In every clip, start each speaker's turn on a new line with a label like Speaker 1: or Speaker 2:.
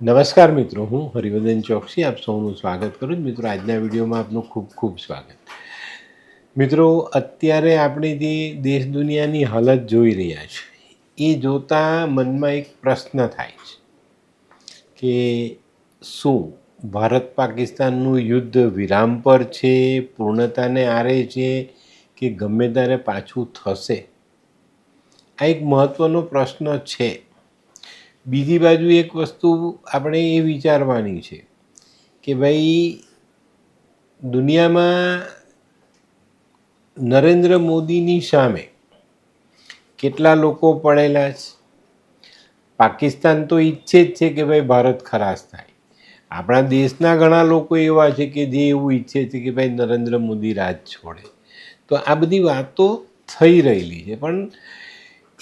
Speaker 1: નમસ્કાર મિત્રો, હું હરિવર્ધન ચોકસી, આપ સૌનું સ્વાગત કરું છું. મિત્રો, આજના વિડીયોમાં આપનું ખૂબ ખૂબ સ્વાગત. મિત્રો, અત્યારે આપણે જે દેશ દુનિયાની હાલત જોઈ રહ્યા છે, એ જોતાં મનમાં એક પ્રશ્ન થાય છે કે શું ભારત પાકિસ્તાનનું યુદ્ધ વિરામ પર છે, પૂર્ણતાને આરે છે કે ગમે ત્યારે પાછું થશે? આ એક મહત્ત્વનો પ્રશ્ન છે. બીજી બાજુ એક વસ્તુ આપણે એ વિચારવાની છે કે ભાઈ, દુનિયામાં નરેન્દ્ર મોદીની સામે કેટલા લોકો પડેલા છે? પાકિસ્તાન તો ઈચ્છે જ છે કે ભાઈ ભારત ખરાશ થાય. આપણા દેશના ઘણા લોકો એવા છે કે જે એવું ઈચ્છે છે કે ભાઈ નરેન્દ્ર મોદી રાજ છોડે. તો આ બધી વાતો થઈ રહેલી છે. પણ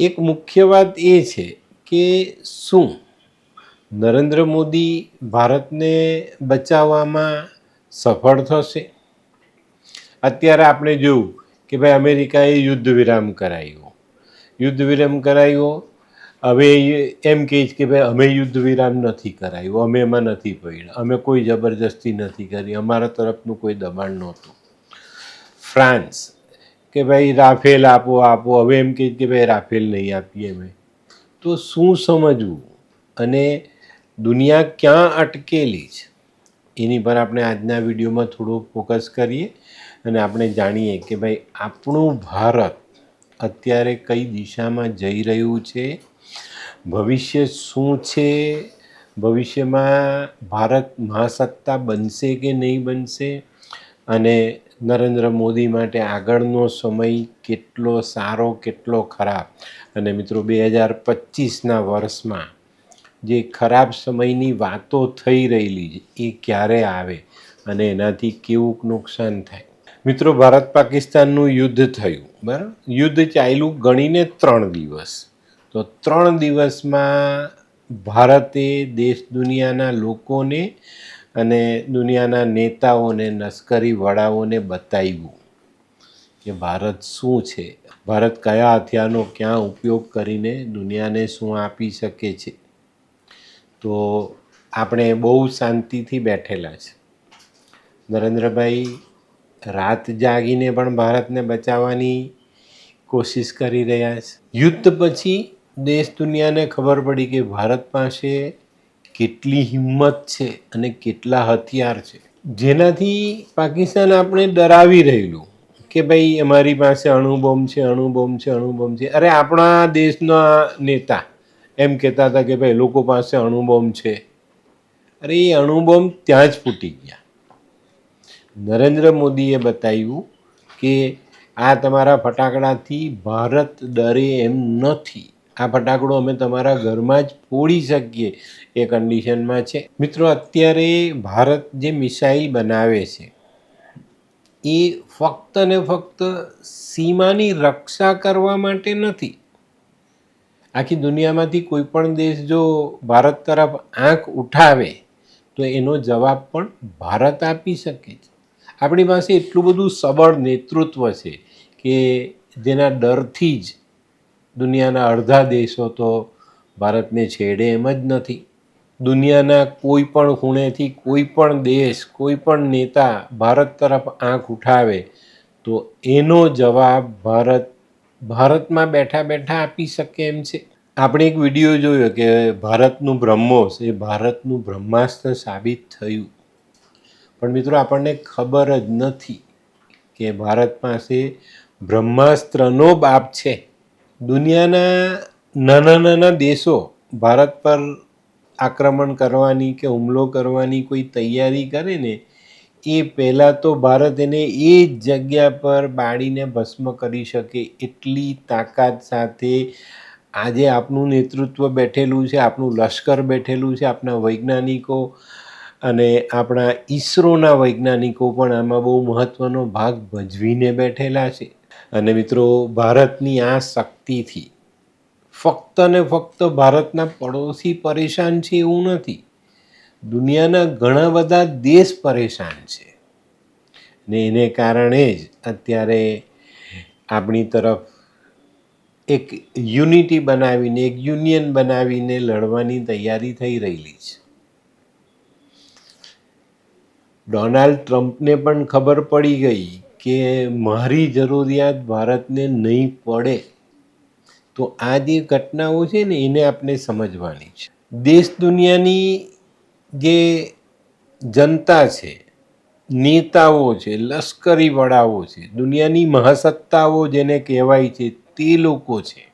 Speaker 1: એક મુખ્ય વાત એ છે કે શું? નરેન્દ્ર મોદી ભારતને બચાવવામાં સફળ થશે? અત્યારે આપણે જોયું કે ભાઈ અમેરિકાએ યુદ્ધ વિરામ કરાવ્યો યુદ્ધ વિરામ કરાવ્યો હવે એમ કહે છે કે ભાઈ અમે યુદ્ધ વિરામ નથી કરાવ્યું અમે એમાં નથી પડ્યા. અમે કોઈ જબરજસ્તી નથી કરી. અમારા તરફનું કોઈ દબાણ નહોતું. ફ્રાન્સ કે ભાઈ રાફેલ આપો આપો. હવે એમ કહે કે ભાઈ રાફેલ નહીં આપીએ અમે. તો શું સમજવું? અને દુનિયા ક્યાં અટકેલી છે? એની પર આપણે આજના વિડીયોમાં થોડું ફોકસ કરીએ અને આપણે જાણીએ કે ભાઈ આપણું ભારત અત્યારે કઈ દિશામાં જઈ રહ્યું છે? ભવિષ્ય શું છે? ભવિષ્યમાં ભારત મહાસત્તા બનશે કે નહીં બનશે? અને નરેન્દ્ર મોદી માટે આગળનો સમય કેટલો સારો, કેટલો ખરાબ. અને મિત્રો, બે હજાર પચીસના વર્ષમાં જે ખરાબ સમયની વાતો થઈ રહેલી છે, એ ક્યારે આવે અને એનાથી કેવું નુકસાન થાય? મિત્રો, ભારત પાકિસ્તાનનું યુદ્ધ થયું, બરાબર? યુદ્ધ ચાલ્યું ગણીને ત્રણ દિવસ. તો ત્રણ દિવસમાં ભારતે દેશ દુનિયાના લોકોને અને દુનિયાના નેતાઓને લશ્કરી વડાઓને બતાવ્યું કે ભારત શું છે? ભારત કયા હથિયારનો ક્યાં ઉપયોગ કરીને દુનિયાને શું આપી શકે છે? તો આપણે બહુ શાંતિથી બેઠેલા છે. નરેન્દ્રભાઈ, રાત જાગીને પણ ભારતને બચાવવાની કોશિશ કરી રહ્યા છે. યુદ્ધ પછી દેશ દુનિયાને ખબર પડી કે ભારત પાસે કેટલી હિંમત છે અને કેટલા હથિયાર છે. જેનાથી પાકિસ્તાન આપણે ડરાવી રહેલું કે ભાઈ અમારી પાસે અણુબોમ્બ છે અણુબોમ્બ છે અણુબોમ્બ છે. અરે આપણા દેશના નેતા એમ કહેતા હતા કે ભાઈ લોકો પાસે અણુબોમ્બ છે. અરે એ અણુબોમ્બ ત્યાં જ ફૂટી ગયા. નરેન્દ્ર મોદીએ બતાવ્યું કે આ તમારા ફટાકડાથી ભારત ડરે એમ નથી. આ ફટાકડો અમે તમારા ઘરમાં જ ફોડી શકીએ એ કન્ડિશનમાં છે. મિત્રો, અત્યારે ભારત જે મિસાઇલ બનાવે છે, એ ફક્ત ને ફક્ત સીમાની રક્ષા કરવા માટે નથી. આખી દુનિયામાંથી કોઈ પણ દેશ જો ભારત તરફ આંખ ઉઠાવે, તો એનો જવાબ પણ ભારત આપી શકે છે. આપણી પાસે એટલું બધું સબળ નેતૃત્વ છે કે જેના ડરથી જ દુનિયાના અડધા દેશો તો ભારતને છેડે એમ જ નથી. દુનિયાના કોઈ પણ ખૂણેથી કોઈ પણ દેશ, કોઈ પણ નેતા ભારત તરફ આંખ ઉઠાવે તો એનો જવાબ ભારત, ભારતમાં બેઠા બેઠા આપી શકે એમ છે. આપણે એક વીડિયો જોયો કે ભારતનું બ્રહ્મોસ એ ભારતનું બ્રહ્માસ્ત્ર સાબિત થયું. પણ મિત્રો આપણને ખબર જ નથી કે ભારત પાસે બ્રહ્માસ્ત્રનો બાપ છે. દુનિયાના નાના નાના દેશો ભારત પર આક્રમણ કરવાની કે હુમલો કરવાની કોઈ તૈયારી કરે ને, એ પહેલાં તો ભારત એને એ જ જગ્યા પર બાળીને ભસ્મ કરી શકે એટલી તાકાત સાથે. આજે આપણું નેતૃત્વ બેઠેલું છે આપણું લશ્કર બેઠેલું છે આપણા વૈજ્ઞાનિકો અને આપણા ઈસરોના વૈજ્ઞાનિકો પણ આમાં બહુ મહત્ત્વનો ભાગ ભજવીને બેઠેલા છે. અને મિત્રો, ભારતની આ શક્તિથી ફક્ત ને ફક્ત ભારતના પડોશી પરેશાન છે એવું નથી, દુનિયાના ઘણા બધા દેશ પરેશાન છે. ને એને કારણે જ અત્યારે આપણી તરફ એક યુનિટી બનાવીને, એક યુનિયન બનાવીને લડવાની તૈયારી થઈ રહેલી છે. ડોનાલ્ડ ટ્રમ્પને પણ ખબર પડી ગઈ કે મારી જરૂરિયાત ભારતને નહીં પડે, તો આ જે ઘટનાઓ છે ને, એને આપણે સમજવાની છે. દેશ દુનિયાની જે જનતા છે, નેતાઓ છે લશ્કરી વડાઓ છે, દુનિયાની મહાસત્તાઓ જેને કહેવાય છે, તે લોકો છે.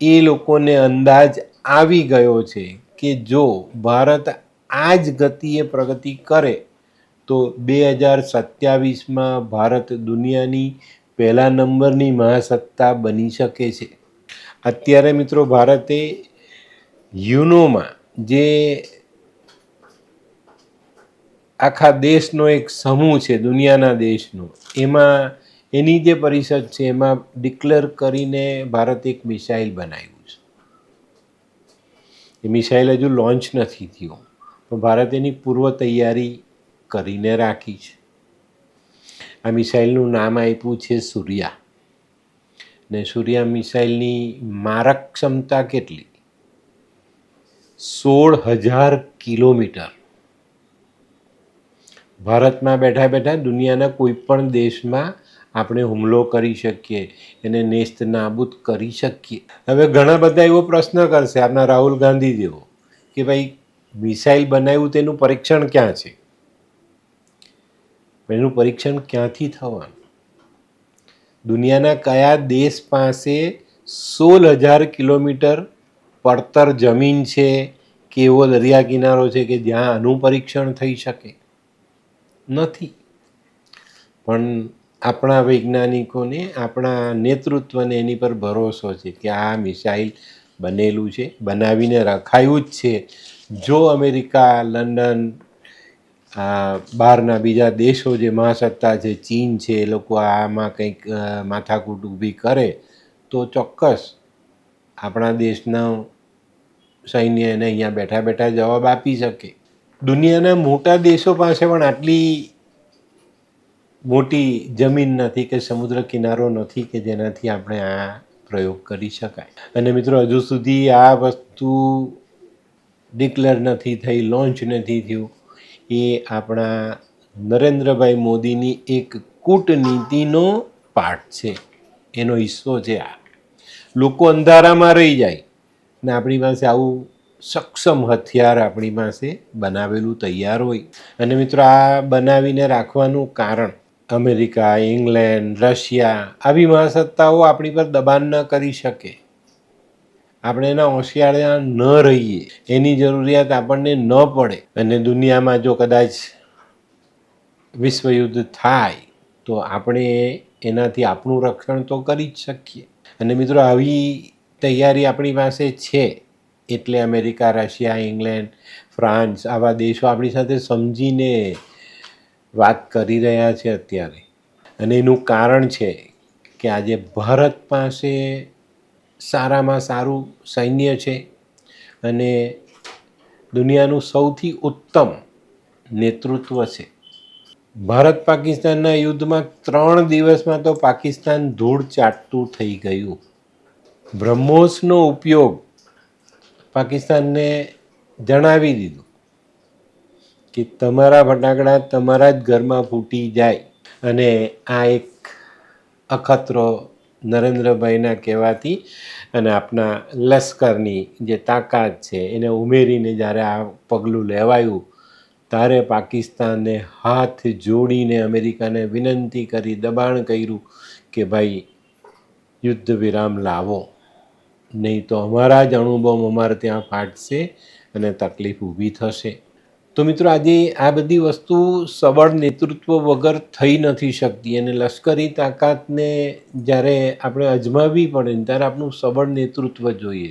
Speaker 1: એ લોકોને અંદાજ આવી ગયો છે કે જો ભારત આ જ ગતિએ પ્રગતિ કરે તો બે હજાર સત્યાવીસમાં ભારત દુનિયાની પહેલા નંબરની મહાસત્તા બની શકે છે. અત્યારે મિત્રો ભારતે યુનોમાં જે આખા દેશનો એક સમૂહ છે, દુનિયાના દેશનો, એમાં એની જે પરિષદ છે, એમાં ડિક્લેર કરીને ભારત એક મિસાઇલ બનાવ્યું છે. એ મિસાઇલ હજુ લોન્ચ નથી થયું. પણ ભારત એની પૂર્વ તૈયારી કરીને રાખી છે. આ મિસાઇલનું નામ આપ્યું છે સૂર્યા. ને સૂર્યા મિસાઇલની મારક ક્ષમતા કેટલી? સોળ હજાર કિલોમીટર. ભારતમાં બેઠા બેઠા દુનિયાના કોઈ પણ દેશમાં આપણે હુમલો કરી શકીએ, એને નેસ્ત નાબૂદ કરી શકીએ. હવે ઘણા બધા એવો પ્રશ્ન કરશે આપણા રાહુલ ગાંધી જેવો કે ભાઈ, મિસાઇલ બનાવ્યું તેનું પરીક્ષણ ક્યાં છે? એનું પરીક્ષણ ક્યાંથી થવાનું? દુનિયાના કયા દેશ પાસે સોળ હજાર કિલોમીટર પડતર જમીન છે? કે એવો દરિયા કિનારો છે કે જ્યાં આનું પરીક્ષણ થઈ શકે? નથી. પણ આપણા વૈજ્ઞાનિકોને, આપણા નેતૃત્વને એની પર ભરોસો છે કે આ મિસાઇલ બનેલું છે, બનાવીને રખાયું જ છે. જો અમેરિકા, લંડન બહારના બીજા દેશો જે મહાસત્તા છે, ચીન છે, એ લોકો આમાં કંઈક માથાકૂટ ઊભી કરે, તો ચોક્કસ આપણા દેશના સૈન્ય એને અહીંયા બેઠા બેઠા જવાબ આપી શકે. દુનિયાના મોટા દેશો પાસે પણ આટલી મોટી જમીન નથી કે સમુદ્ર કિનારો નથી કે જેનાથી આપણે આ પ્રયોગ કરી શકાય. અને મિત્રો, હજુ સુધી આ વસ્તુ ડિક્લેર નથી થઈ, લોન્ચ નથી થયું. એ આપણા નરેન્દ્રભાઈ મોદીની એક કૂટનીતિનો પાઠ છે. એનો હિસ્સો છે આ. લોકો અંધારામાં રહી જાય ને આપણી પાસે આવું સક્ષમ હથિયાર આપણી પાસે બનાવેલું તૈયાર હોય. અને મિત્રો, આ બનાવીને રાખવાનું કારણ અમેરિકા, ઇંગ્લેન્ડ, રશિયા, આવી મહાસત્તાઓ આપણી પર દબાણ ન કરી શકે. આપણે એના હોશિયાળા ન રહીએ. એની જરૂરિયાત આપણને ન પડે. અને દુનિયામાં જો કદાચ વિશ્વયુદ્ધ થાય, તો આપણે એનાથી આપણું રક્ષણ તો કરી જ શકીએ. અને મિત્રો, આવી તૈયારી આપણી પાસે છે. એટલે અમેરિકા, રશિયા, ઇંગ્લેન્ડ, ફ્રાન્સ, આવા દેશો આપણી સાથે સમજીને વાત કરી રહ્યા છે અત્યારે. અને એનું કારણ છે કે આજે ભારત પાસે સારામાં સારું સૈન્ય છે અને દુનિયાનું સૌથી ઉત્તમ નેતૃત્વ છે. ભારત પાકિસ્તાનના યુદ્ધમાં ત્રણ દિવસમાં તો પાકિસ્તાન ધૂળ ચાટતું થઈ ગયું. બ્રહ્મોસનો ઉપયોગ પાકિસ્તાનને જણાવી દીધું કે તમારા ફટાકડા તમારા જ ઘરમાં ફૂટી જાય અને આ એક અખતરો નરેન્દ્રભાઈના કહેવાથી અને આપણા લશ્કરની જે તાકાત છે એને ઉમેરીને જ્યારે આ પગલું લેવાયું, ત્યારે પાકિસ્તાને હાથ જોડીને અમેરિકાને વિનંતી કરી, દબાણ કર્યું કે ભાઈ, યુદ્ધ વિરામ લાવો. નહીં તો અમારા જ અણુબોમ્બ અમારે ત્યાં ફાટશે અને તકલીફ ઊભી થશે. તો મિત્રો, આજે આ બધી વસ્તુ સબળ નેતૃત્વ વગર થઈ નથી શકતી અને લશ્કરી તાકાતને જ્યારે આપણે અજમાવી પડે ને ત્યારે આપણું સબળ નેતૃત્વ જોઈએ.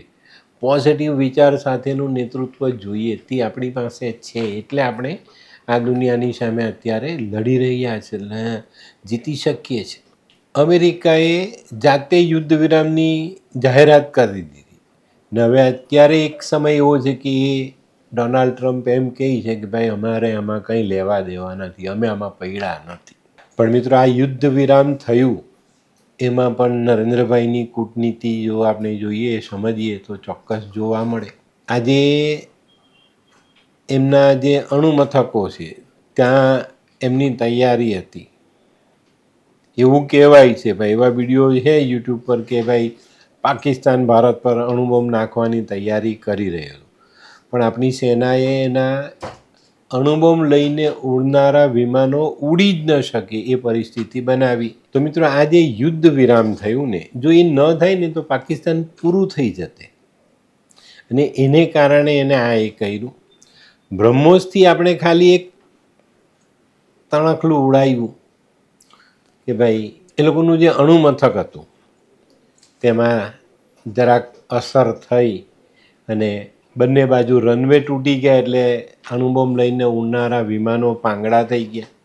Speaker 1: પોઝિટિવ વિચાર સાથેનું નેતૃત્વ જોઈએ તે આપણી પાસે છે એટલે આપણે આ દુનિયાની સામે અત્યારે લડી રહ્યા છે જીતી શકીએ છીએ. અમેરિકાએ જાતે યુદ્ધ વિરામની જાહેરાત કરી દીધી. ને હવે અત્યારે એક સમય એવો છે કે એ ડોનાલ્ડ ટ્રમ્પ એમ કહે છે કે ભાઈ, અમારે આમાં કંઈ લેવા દેવા નથી, અમે આમાં પડ્યા નથી. પણ મિત્રો, આ યુદ્ધ વિરામ થયું, એમાં પણ નરેન્દ્રભાઈની કૂટનીતિ જો આપણે જોઈએ, સમજીએ તો ચોક્કસ જોવા મળે. આજે એમના જે અણુમથકો છે, ત્યાં એમની તૈયારી હતી. એવું કહેવાય છે ભાઈ, એવા વીડિયો છે યુટ્યુબ પર કે ભાઈ પાકિસ્તાન ભારત પર અણુબોમ્બ નાખવાની તૈયારી કરી રહેલું પણ આપણી સેનાએ એના અણુબોમ્બ લઈને ઉડનારા વિમાનો ઉડી જ ન શકે એ પરિસ્થિતિ બનાવી. તો મિત્રો, આ જે યુદ્ધ વિરામ થયું ને, જો એ ન થાય ને, તો પાકિસ્તાન પૂરું થઈ જતે. અને એને કારણે એને આ એ કર્યું. બ્રહ્મોસથી આપણે ખાલી એક તણખલું ઉડાવ્યું કે ભાઈ, એ લોકોનું જે અણુમથક હતું, તેમાં જરાક અસર થઈ અને બંને બાજુ રનવે તૂટી ગયા એટલે અણુબોમ્બ લઈને ઉડનારા વિમાનો પાંગડા થઈ ગયા.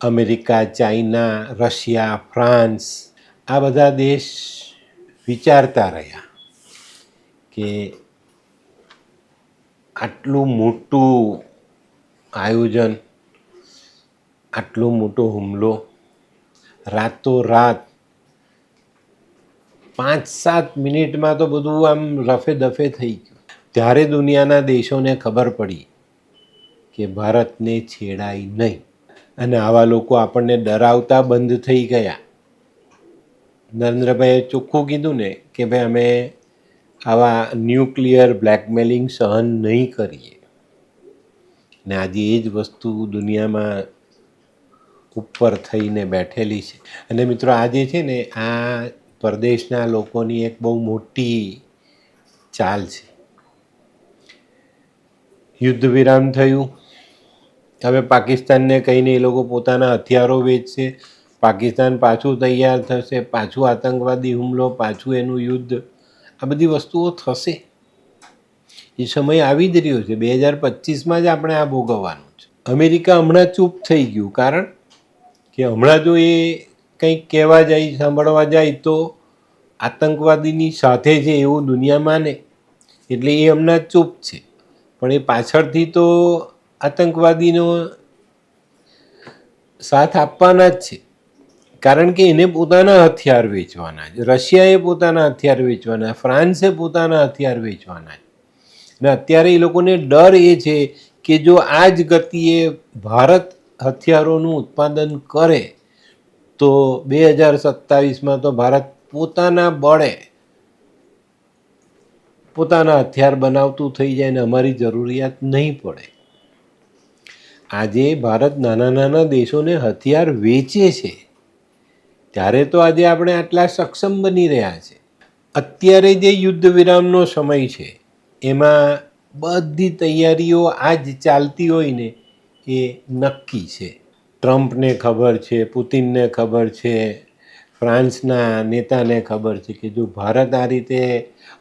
Speaker 1: અમેરિકા, ચાઇના, રશિયા, ફ્રાન્સ, આ બધા દેશ વિચારતા રહ્યા કે આટલું મોટું આયોજન, આટલો મોટો હુમલો, રાતોરાત પાંચ સાત મિનિટમાં તો બધું આમ રફે દફે થઈ ગયું. ત્યારે દુનિયાના દેશોને ખબર પડી કે ભારતને છેડાય નહીં. અને આવા લોકો આપણને ડરાવતા બંધ થઈ ગયા. નરેન્દ્રભાઈએ ચોખ્ખું કીધું ને કે ભાઈ અમે આવા ન્યુક્લિયર બ્લેકમેલિંગ સહન નહીં કરીએ. ને આજે એ જ વસ્તુ દુનિયામાં ઉપર થઈને બેઠેલી છે. અને મિત્રો આજે છે ને આ પરદેશના લોકોની એક બહુ મોટી ચાલ છે. યુદ્ધ વિરામ થયું. હવે પાકિસ્તાનને કહીને એ લોકો પોતાના હથિયારો વેચશે. પાકિસ્તાન પાછું તૈયાર થશે, પાછું આતંકવાદી હુમલો, પાછું એનું યુદ્ધ. આ બધી વસ્તુઓ થશે. એ સમય આવી જ રહ્યો છે. બે હજાર પચીસમાં જ આપણે આ ભોગવવાનું છે. અમેરિકા હમણાં ચૂપ થઈ ગયું. કારણ કે હમણાં જો એ કંઈક કહેવા જાય, સાંભળવા જાય, તો આતંકવાદીની સાથે છે એવું દુનિયા માને એટલે એ હમણાં ચૂપ છે. પણ એ પાછળથી તો આતંકવાદીનો સાથ આપવાના જ છે. કારણ કે એને પોતાના હથિયાર વેચવાના જ રશિયાએ પોતાના હથિયાર વેચવાના ફ્રાન્સે પોતાના હથિયાર વેચવાના અને અત્યારે એ લોકોને ડર એ છે કે જો આ જ ગતિએ ભારત હથિયારોનું ઉત્પાદન કરે, તો બે હજાર સત્તાવીસમાં તો ભારત પોતાના બળે પોતાના હથિયાર બનાવતું થઈ જાય ને અમારી જરૂરિયાત નહીં પડે. આજે ભારત નાના નાના દેશોને હથિયાર વેચે છે. ત્યારે તો આજે આપણે આટલા સક્ષમ બની રહ્યા છે. અત્યારે જે યુદ્ધ વિરામનો સમય છે, એમાં બધી તૈયારીઓ આજ ચાલતી હોય ને એ નક્કી છે. ટ્રમ્પને ખબર છે, પુતિનને ખબર છે, ફ્રાન્સના નેતાને ખબર છે કે જો ભારત આ રીતે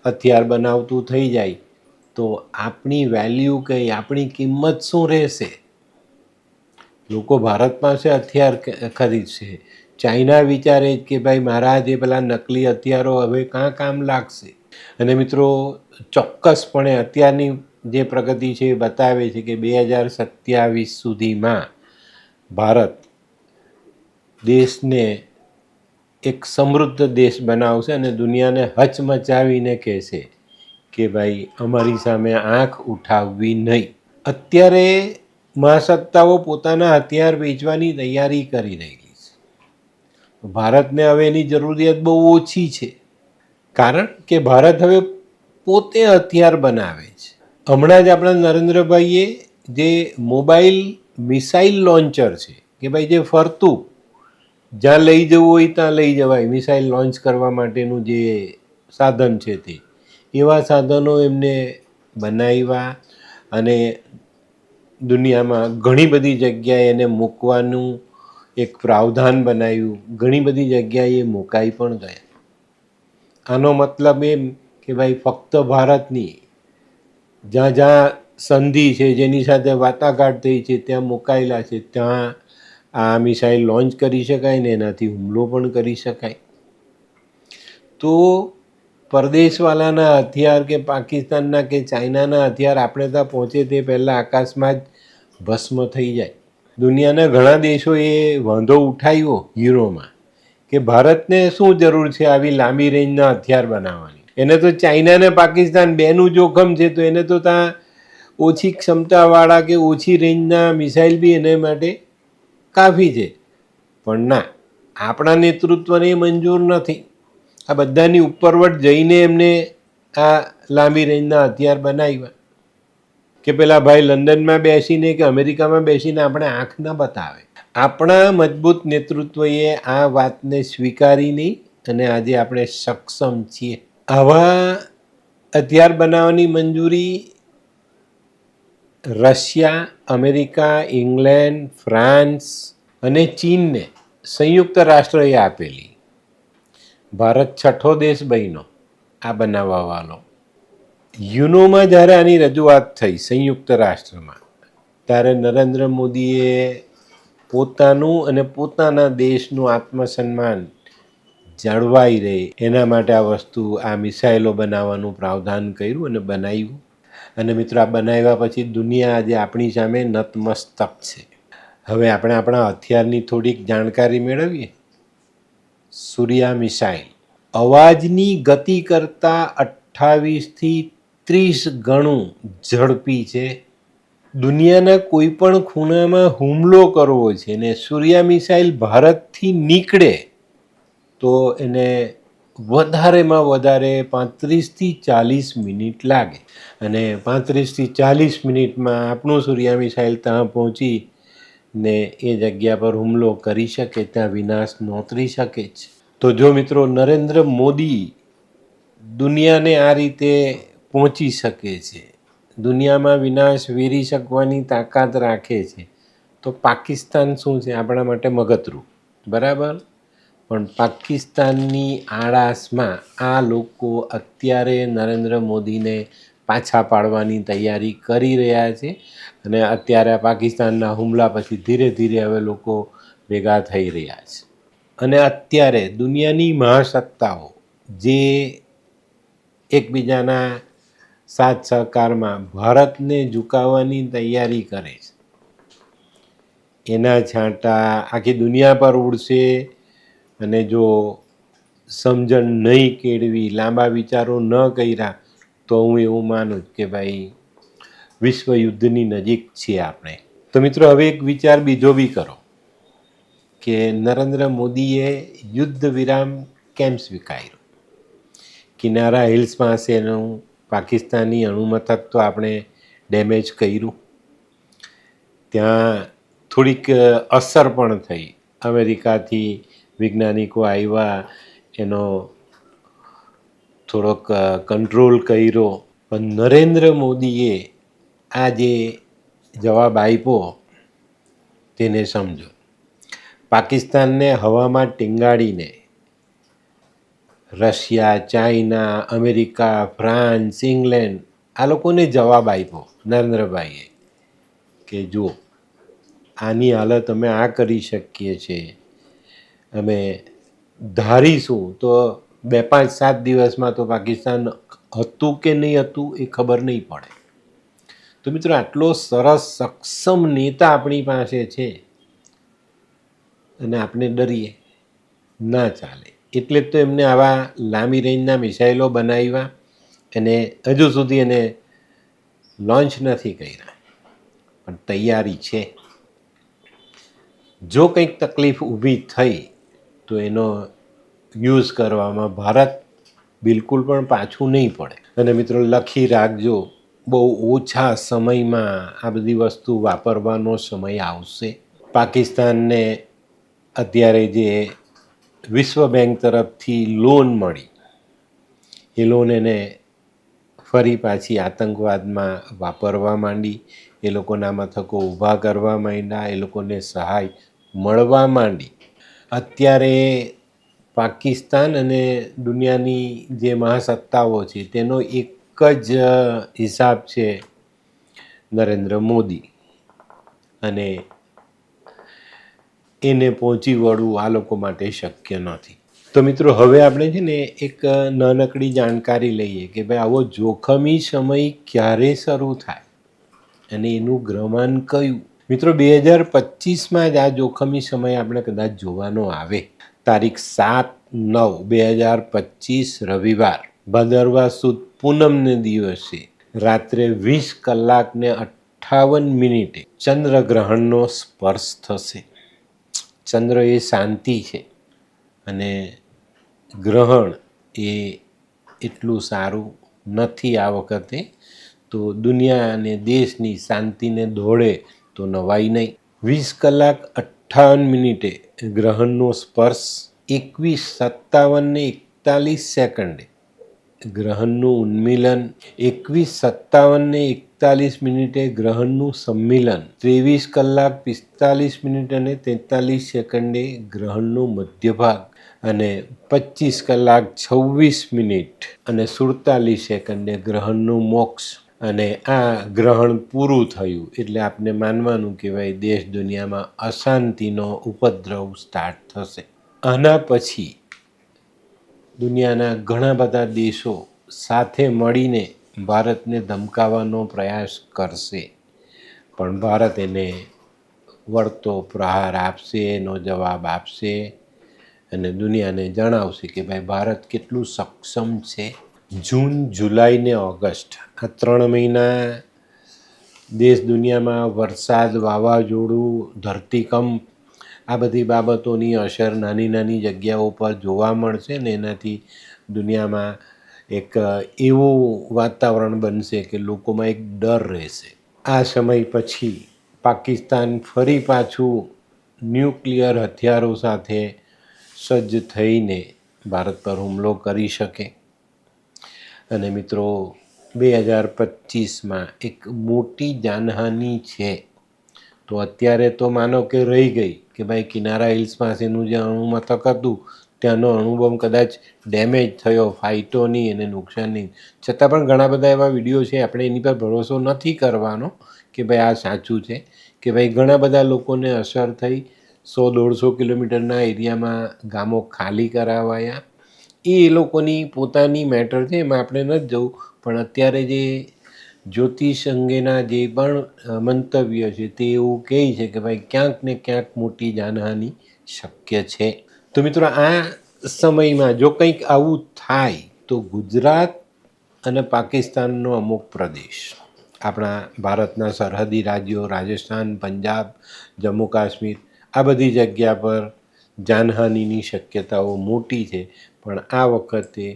Speaker 1: હથિયાર બનાવતું થઈ જાય, તો આપણી વેલ્યુ કંઈ, આપણી કિંમત શું રહેશે? લોકો ભારત પાસે હથિયાર ખરીદશે. ચાઇના વિચારે કે ભાઈ મારા જે પેલા નકલી હથિયારો હવે કાં કામ લાગશે? અને મિત્રો, ચોક્કસપણે અત્યારની જે પ્રગતિ છે એ બતાવે છે કે બે હજાર સત્યાવીસ સુધીમાં ભારત દેશને એક સમૃદ્ધ દેશ બનાવશે અને દુનિયાને હચમચાવીને કહેશે કે ભાઈ, અમારી સામે આંખ ઉઠાવવી નહીં. અત્યારે મહાસત્તાઓ પોતાના હથિયાર વેચવાની તૈયારી કરી રહેલી છે. ભારતને હવે એની જરૂરિયાત બહુ ઓછી છે. કારણ કે ભારત હવે પોતે હથિયાર બનાવે છે. હમણાં જ આપણા નરેન્દ્રભાઈએ જે મોબાઈલ મિસાઇલ લોન્ચર છે, કે ભાઈ જે ફરતું જ્યાં લઈ જવું હોય ત્યાં લઈ જવાય. મિસાઇલ લોન્ચ કરવા માટેનું જે સાધન છે તે. એવા સાધનો એમને બનાવ્યા અને દુનિયામાં ઘણી બધી જગ્યાએ એને મૂકવાનું એક પ્રાવધાન બનાવ્યું. ઘણી બધી જગ્યાએ મુકાઈ પણ ગયા. આનો મતલબ એમ કે ભાઈ ફક્ત ભારતની જ્યાં જ્યાં સંધિ છે, જેની સાથે વાટાઘાટ થઈ છે, ત્યાં મુકાયેલા છે, ત્યાં આ મિસાઇલ લોન્ચ કરી શકાય ને એનાથી હુમલો પણ કરી શકાય. તો પરદેશવાલાના હથિયાર કે પાકિસ્તાનના કે ચાઇનાના હથિયાર આપણે ત્યાં પહોંચે તે પહેલાં આકાશમાં જ ભસ્મ થઈ જાય. દુનિયાના ઘણા દેશોએ વાંધો ઉઠાવ્યો યુરોમાં કે ભારતને શું જરૂર છે આવી લાંબી રેન્જના હથિયાર બનાવવાની? એને તો ચાઇના ને પાકિસ્તાન બેનું જોખમ છે, તો એને તો ત્યાં ઓછી ક્ષમતાવાળા કે ઓછી રેન્જના મિસાઇલ બી એને માટે કાફી છે. પણ ના, આપણા નેતૃત્વને એ મંજૂર નથી. આ બધાની ઉપરવટ જઈને એમને આ લાંબી રેન્જના હથિયાર બનાવ્યા. કે પેલા ભાઈ લંડનમાં બેસીને કે અમેરિકામાં બેસીને આપણે આંખ ન બતાવે. આપણા મજબૂત નેતૃત્વએ આ વાતને સ્વીકારી નહીં અને આજે આપણે સક્ષમ છીએ. આવા હથિયાર બનાવવાની મંજૂરી રશિયા, અમેરિકા, ઇંગ્લેન્ડ, ફ્રાન્સ અને ચીનને સંયુક્ત રાષ્ટ્રએ આપેલી. ભારત છઠ્ઠો દેશ બન્યો આ બનાવવાવાળો. યુનોમાં જ્યારે આની રજૂઆત થઈ સંયુક્ત રાષ્ટ્રમાં, ત્યારે નરેન્દ્ર મોદીએ પોતાનું અને પોતાના દેશનું આત્મસન્માન જળવાઈ રહે. એના માટે આ વસ્તુ આ મિસાઇલો બનાવવાનું પ્રાવધાન કર્યું અને બનાવ્યું. અને મિત્રો, આ બનાવ્યા પછી દુનિયા આજે આપણી સામે નતમસ્તક છે. હવે આપણે આપણા હથિયારની થોડીક જાણકારી મેળવીએ. સૂર્યા મિસાઇલ. અવાજની ગતિ કરતાં અઠ્ઠાવીસથી ત્રીસ ગણું ઝડપી છે. દુનિયાના કોઈ પણ ખૂણામાં હુમલો કરવો છે ને સૂર્યા મિસાઇલ ભારતથી નીકળે, તો એને વધારેમાં વધારે પાંત્રીસથી ચાલીસ મિનિટ લાગે. અને પાંત્રીસથી ચાલીસ મિનિટમાં આપણું સૂર્યા મિસાઇલ ત્યાં પહોંચી ને એ જગ્યા પર હુમલો કરી શકે, ત્યાં વિનાશ નોતરી શકે છે તો જો મિત્રો નરેન્દ્ર મોદી દુનિયાને આ રીતે પહોંચી શકે છે, દુનિયામાં વિનાશ વેરી શકવાની તાકાત રાખે છે, તો પાકિસ્તાન શું છે? આપણા માટે મગતરું બરાબર? પણ પાકિસ્તાનની આળાશમાં આ લોકો અત્યારે નરેન્દ્ર મોદીને પાછા પાડવાની તૈયારી કરી રહ્યા છે અને અત્યારે પાકિસ્તાનના હુમલા પછી ધીરે ધીરે હવે લોકો ભેગા થઈ રહ્યા છે. અને અત્યારે દુનિયાની મહાસત્તાઓ જે એકબીજાના સાથ સહકારમાં ભારતને ઝુકાવવાની તૈયારી કરે છે. એના છાંટા આખી દુનિયા પર ઉડશે. અને જો સમજણ નહીં કેળવી, લાંબા વિચારો ન કર્યા, તો હું એવું માનું જ કે ભાઈ, વિશ્વ યુદ્ધની નજીક છીએ આપણે. તો મિત્રો, હવે એક વિચાર બીજો બી કરો. કે નરેન્દ્ર મોદીએ યુદ્ધ વિરામ કેમ સ્વીકાર્યો? કિનારા હિલ્સ પાસેનું પાકિસ્તાની અણુમથક તો આપણે ડેમેજ કર્યું. ત્યાં થોડીક અસર પણ થઈ. અમેરિકાથી વૈજ્ઞાનિકો આવ્યા એનો થોડોક કંટ્રોલ કર્યો. પણ નરેન્દ્ર મોદીએ આ જે જવાબ આપ્યો, તેને સમજો. પાકિસ્તાનને હવામાં ટીંગાડીને Russia, China, America, France, England, આ લોકોને જવાબ આપ્યો નરેન્દ્રભાઈએ કે જુઓ, આની હાલત અમે આ કરી શકીએ છીએ. અમે ધારીશું. તો બે પાંચ સાત દિવસમાં તો પાકિસ્તાન હતું કે નહીં હતું એ ખબર નહીં પડે. તો મિત્રો, આટલો સરસ, સક્ષમ નેતા આપણી પાસે છે અને આપણે ડરીએ. ના ચાલે. એટલે જ તો એમને આવા લાંબી રેન્જના મિસાઇલો બનાવ્યા અને હજુ સુધી એને લોન્ચ નથી કર્યા. પણ તૈયારી છે. જો કંઈક તકલીફ ઊભી થઈ તો એનો યુઝ કરવામાં ભારત બિલકુલ પણ પાછું નહીં પડે. અને મિત્રો, લખી રાખજો, બહુ ઓછા સમયમાં આ બધી વસ્તુ વાપરવાનો સમય આવશે. પાકિસ્તાનને અત્યારે જે વિશ્વ બેંક તરફથી લોન મળી, એ લોન એને ફરી પાછી આતંકવાદમાં વાપરવા માંડી, એ લોકોના મથકો ઊભા કરવા માંડ્યા, એ લોકોને સહાય મળવા માંડી. અત્યારે પાકિસ્તાન અને દુનિયાની જે મહાસત્તાઓ છે, તેનો એક જ હિસાબ છે નરેન્દ્ર મોદી. અને એને પહોંચી વળવું આ લોકો માટે શક્ય નથી. તો મિત્રો, હવે આપણે છે ને એક નાનકડી જાણકારી લઈએ કે ભાઈ, આવો જોખમી સમય ક્યારે શરૂ થાય? અને એનું ગ્રહમાન કયું? મિત્રો, બે હજાર પચીસમાં જ આ જોખમી સમય આપણે કદાચ જોવાનો આવે. તારીખ સાત નવ બે હજાર પચીસ રવિવાર, ભાદરવા સુદ પૂનમને દિવસે, રાત્રે વીસ કલાકને અઠ્ઠાવન મિનિટે ચંદ્રગ્રહણનો સ્પર્શ થશે. ચંદ્ર એ શાંતિ છે અને ગ્રહણ એ એટલું સારું નથી આ વખતે. તો દુનિયા અને દેશની શાંતિને દોડે તો નવાઈ નહીં. વીસ કલાક અઠ્ઠાવન મિનિટે ગ્રહણનો સ્પર્શ એકવીસ સત્તાવનને એકતાલીસ સેકન્ડે. ગ્રહણનું ઉન્મિલન એકવીસ સત્તાવનને એકતાલીસ મિનિટે ગ્રહણનું સંમિલન ત્રેવીસ કલાક પિસ્તાલીસ મિનિટ અને તેતાલીસ સેકન્ડે ગ્રહણનો મધ્યભાગ અને પચીસ કલાક છવ્વીસ મિનિટ અને સુડતાલીસ સેકન્ડે ગ્રહણનું મોક્ષ. અને આ ગ્રહણ પૂરું થયું એટલે આપને માનવાનું કે ભાઈ દેશ દુનિયામાં અશાંતિનો ઉપદ્રવ સ્ટાર્ટ થશે. આના પછી દુનિયાના ઘણા બધા દેશો સાથે મળીને ભારતને ધમકાવવાનો પ્રયાસ કરશે. પણ ભારત એને વળતો પ્રહાર આપશે, એનો જવાબ આપશે અને દુનિયાને જણાવશે કે ભાઈ, ભારત કેટલું સક્ષમ છે? જૂન, જુલાઈ ને ઓગસ્ટ આ ત્રણ મહિના દેશ દુનિયામાં વરસાદ, વાવાઝોડું, ધરતીકંપ આ બધી બાબતોની અસર નાની નાની જગ્યાઓ પર જોવા મળશે ને એનાથી દુનિયામાં એક એવું વાતાવરણ બનશે કે લોકોમાં એક ડર રહેશે. આ સમય પછી પાકિસ્તાન ફરી પાછું ન્યુક્લિયર હથિયારો સાથે સજ્જ થઈને ભારત પર હુમલો કરી શકે. અને મિત્રો, બે હજાર પચીસમાં એક મોટી જાનહાનિ છે. તો અત્યારે તો માનો કે રહી ગઈ કે ભાઈ કિનારા હિલ્સ પાસેનું જે અણુ મથક હતું, ત્યાંનો અણુબોમ્બ કદાચ ડેમેજ થયો ફાઇટોની અને નુકસાનની. છતાં પણ ઘણા બધા એવા વીડિયો છે, આપણે એની પર ભરોસો નથી કરવાનો કે ભાઈ આ સાચું છે. કે ભાઈ ઘણા બધા લોકોને અસર થઈ, સો દોઢસો કિલોમીટરના એરિયામાં ગામો ખાલી કરાવાયા એ એ લોકોની પોતાની મેટર છે, એમાં આપણે નથી જવું. પણ અત્યારે જે જ્યોતિષ અંગેના જે પણ મંતવ્ય છે, તે એવું કહે છે કે ભાઈ, ક્યાંક ને ક્યાંક મોટી જાનહાનિ શક્ય છે. તો મિત્રો, આ સમયમાં જો કંઈક આવું થાય, તો ગુજરાત અને પાકિસ્તાનનો અમુક પ્રદેશ, આપણા ભારતના સરહદી રાજ્યો, રાજસ્થાન, પંજાબ, જમ્મુ કાશ્મીર, આ બધી જગ્યા પર જાનહાનિની શક્યતાઓ મોટી છે. પણ આ વખતે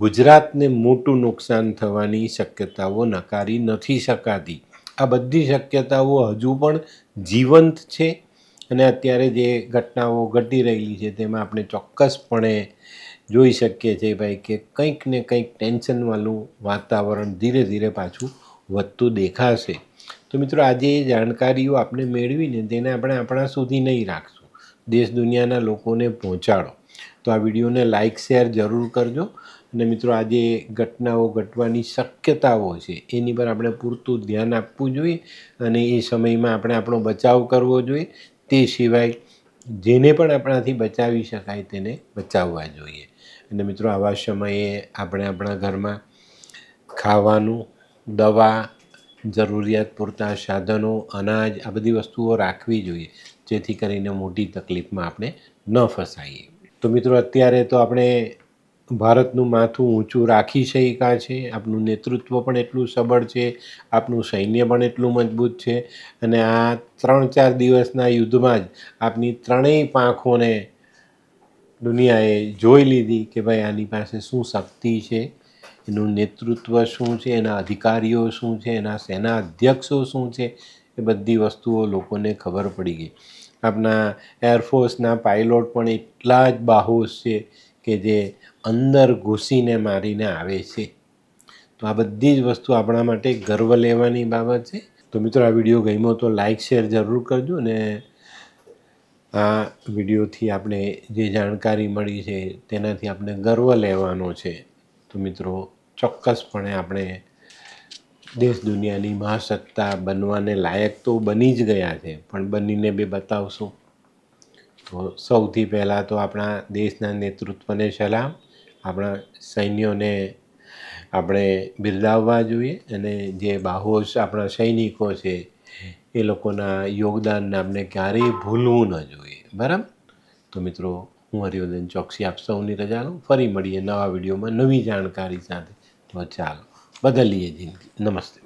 Speaker 1: ગુજરાતને મોટું નુકસાન થવાની શક્યતાઓ નકારી નથી શકાતી. આ બધી શક્યતાઓ હજુ પણ જીવંત છે અને અત્યારે જે ઘટનાઓ ઘટી રહેલી છે તેમાં આપણે ચોક્કસપણે જોઈ શકીએ છીએ ભાઈ કે કંઈક ને કંઈક ટેન્શનવાળું વાતાવરણ ધીરે ધીરે પાછું વધતું દેખાશે. તો મિત્રો આજે એ જાણકારીઓ આપણે મેળવીને તેને આપણે આપણા સુધી નહીં રાખશું. દેશ દુનિયાના લોકોને પહોંચાડો. તો આ વિડીયોને લાઇક શેર જરૂર કરજો. અને મિત્રો, આજે ઘટનાઓ ઘટવાની શક્યતાઓ છે, એની પર આપણે પૂરતું ધ્યાન આપવું જોઈએ અને એ સમયમાં આપણે આપણો બચાવ કરવો જોઈએ. તે સિવાય જેને પણ આપણાથી બચાવી શકાય તેને બચાવવા જોઈએ. અને મિત્રો, આવા સમયે આપણે આપણા ઘરમાં ખાવાનું, દવા, જરૂરિયાત પૂરતા સાધનો, અનાજ, આ બધી વસ્તુઓ રાખવી જોઈએ, જેથી કરીને મોટી તકલીફમાં આપણે ન ફસાઈએ. તો મિત્રો, અત્યારે તો આપણે ભારતનું માથું ઊંચું રાખી શક્યા છે? આપનું નેતૃત્વ પણ એટલું સબળ છે, આપનું સૈન્ય પણ એટલું મજબૂત છે અને આ ત્રણ ચાર દિવસના યુદ્ધમાં જ આપની ત્રણેય પાંખોને દુનિયાએ જોઈ લીધી કે ભાઈ આની પાસે શું શક્તિ છે, એનું નેતૃત્વ શું છે, એના અધિકારીઓ શું છે, એના સેના અધ્યક્ષો શું છે, એ બધી વસ્તુઓ લોકોને ખબર પડી ગઈ. આપણા એરફોર્સના પાયલોટ પણ એટલા જ બાહોશ છે કે જે અંદર ઘૂસીને મારીને આવે છે. તો આ બધી જ વસ્તુ આપણા માટે ગર્વ લેવાની બાબત છે. તો મિત્રો, આ વીડિયો ગમ્યો તો લાઈક શેર જરૂર કરજો અને આ વિડીયોથી આપણે જે જાણકારી મળી છે તેનાથી આપણે ગર્વ લેવાનો છે. તો મિત્રો, ચોક્કસપણે આપણે દેશ દુનિયાની મહાસત્તા બનવાને લાયક તો બની જ ગયા છે, પણ બનીને બી બતાવશું? તો સૌથી પહેલાં તો આપણા દેશના નેતૃત્વને સલામ, આપણા સૈન્યોને આપણે બિરદાવવા જોઈએ અને જે બાહોશ આપણા સૈનિકો છે, એ લોકોના યોગદાનને આપણે ક્યારેય ભૂલવું ન જોઈએ. બરાબર? તો મિત્રો, હું હરિવર્ધન ચોકસી આપ સૌની રજા ફરી મળીએ નવા વિડીયોમાં નવી જાણકારી સાથે. તો ચાલો. બદલીએ જિંદગી નમસ્તે.